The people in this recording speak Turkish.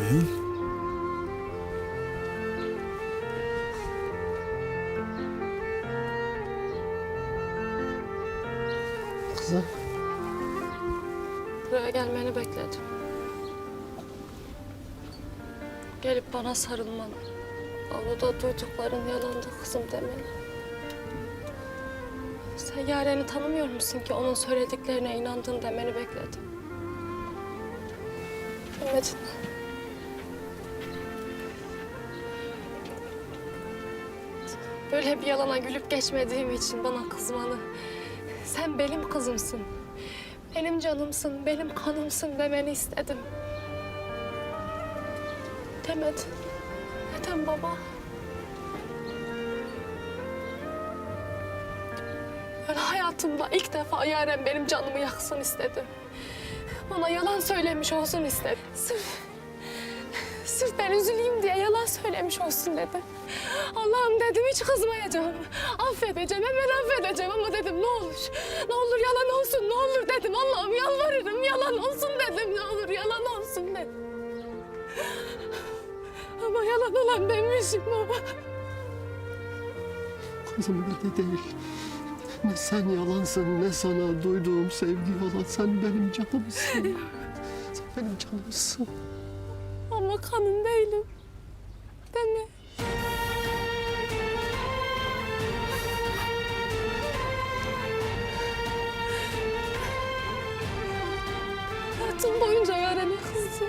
Bakayım. Kızım. Buraya gelmeni bekledim. Gelip bana sarılmanı, avluda duydukların yalandı kızım demeni. Sen Yaren'i tanımıyor musun ki onun söylediklerine inandın demeni bekledim. Bilmedin? Böyle bir yalana gülüp geçmediğim için bana kızmanı. Sen benim kızımsın. Benim canımsın, benim kanımsın demeni istedim. Demedin. Neden baba? Ben hayatımda ilk defa Yaren benim canımı yaksın istedim. Bana yalan söylemiş olsun istedim. Sırf, sırf ben üzüleyim diye yalan söylemiş olsun dedim. Allah'ım dedim hiç kızmayacağım. Affedeceğim, hemen affedeceğim ama dedim ne olur. Ne olur yalan olsun, ne olur dedim. Allah'ım yalvarırım yalan olsun dedim. Ne olur yalan olsun dedim. Ama yalan olan benmişim baba. Kızım öyle değil. Ne sen yalansın ne sana duyduğum sevgi yalan. Sen benim canımsın. Sen benim canımsın. Ama kanın değilim. Değil mi? Hayatım boyunca Yaren'e kızdım.